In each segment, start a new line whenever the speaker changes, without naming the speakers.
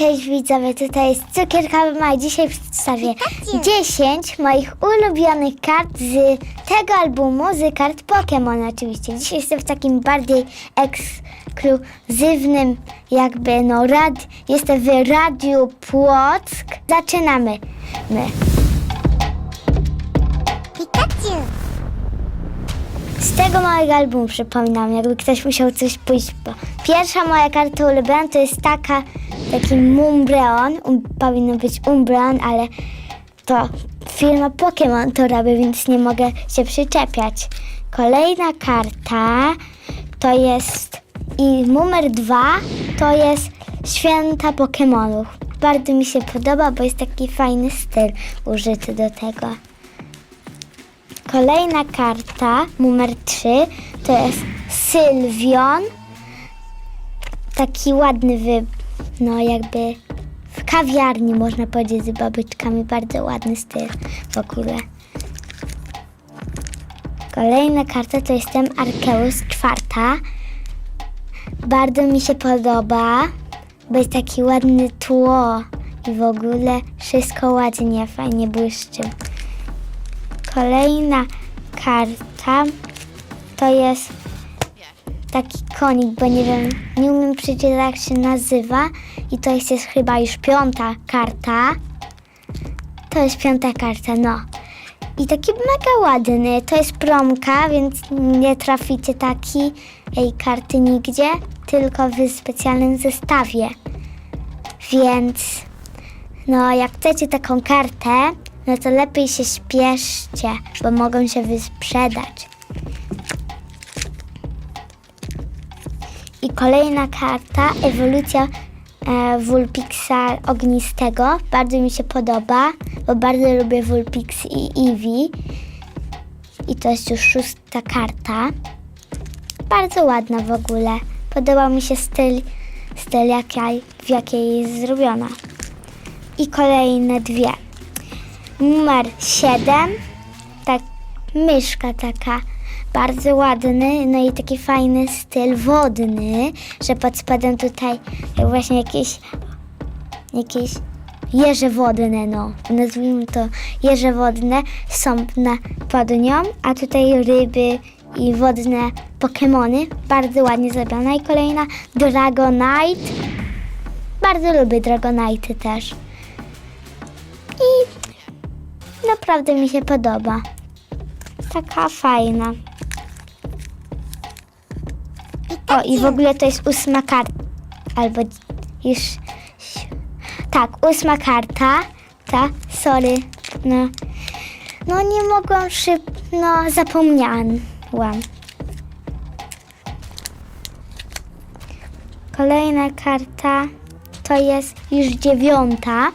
Cześć widzowie, tutaj jest Cukierka Mama i dzisiaj przedstawię
Pikachu.
10 moich ulubionych kart z tego albumu, z kart Pokémon oczywiście. Dzisiaj jestem w takim bardziej ekskluzywnym jakby, no rad, jestem w Radiu Płock. Zaczynamy. My.
Pikachu!
Z tego małego albumu przypominam, jakby ktoś musiał coś pójść po. Pierwsza moja karta ulubiona to jest taka, taki Mumbreon, um, powinno być Umbreon, ale to firma Pokémon to robi, więc nie mogę się przyczepiać. Kolejna karta to jest i numer dwa to jest Święta Pokémonów. Bardzo mi się podoba, bo jest taki fajny styl użyty do tego. Kolejna karta, numer 3, to jest Sylwion. Taki ładny wy... no jakby w kawiarni można powiedzieć z babyczkami. Bardzo ładny styl w ogóle. Kolejna karta to jest ten Arceus czwarta. Bardzo mi się podoba, bo jest taki ładny tło i w ogóle wszystko ładnie, fajnie błyszczy. Kolejna karta to jest taki konik, bo nie wiem, nie umiem przeczytać jak się nazywa i to jest, jest chyba już piąta karta. To jest piąta karta, no. I taki mega ładny, to jest promka, więc nie traficie takiej karty nigdzie, tylko w specjalnym zestawie. Więc no, jak chcecie taką kartę, no to lepiej się śpieszcie, bo mogą się wysprzedać. Kolejna karta, ewolucja e, Vulpixa ognistego. Bardzo mi się podoba, bo bardzo lubię Vulpix i Eevee. I to jest już szósta karta. Bardzo ładna w ogóle. Podoba mi się styl, styl jaka, w jakiej jest zrobiona. I kolejne dwie. Numer 7. Tak, myszka taka. Bardzo ładny, no i taki fajny styl wodny, że pod spodem tutaj właśnie jakieś, jakieś jeże wodne, no. Nazwijmy to jeże wodne są na, pod nią, a tutaj ryby i wodne Pokemony. Bardzo ładnie zrobiona. I kolejna Dragonite. Bardzo lubię Dragonite też. I naprawdę mi się podoba. Taka fajna. O, i w ogóle to jest ósma karta. Albo już. Tak, ósma karta. Ta, sorry. No, no nie mogłam szyb. No, zapomniałam. Kolejna karta to jest już dziewiąta.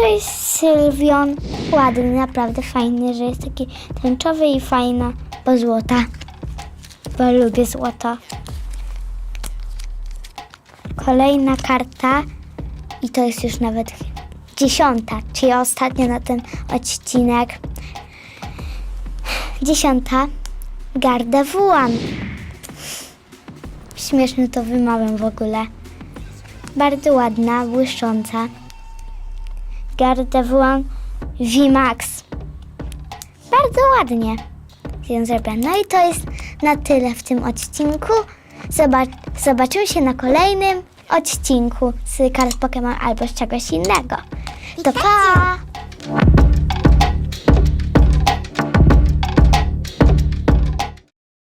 To jest Sylwion. Ładny, naprawdę fajny, że jest taki tęczowy i fajna, bo złota. Bo lubię złoto. Kolejna karta i to jest już nawet dziesiąta, czyli ostatnia na ten odcinek. Dziesiąta. Garda Wuan. Śmiesznie to wymawiam w ogóle. Bardzo ładna, błyszcząca. Gardevoir VMAX. Bardzo ładnie ją zrobię. No i to jest na tyle w tym odcinku. Zobacz, zobaczymy się na kolejnym odcinku z kart Pokémon albo z czegoś innego. To pa!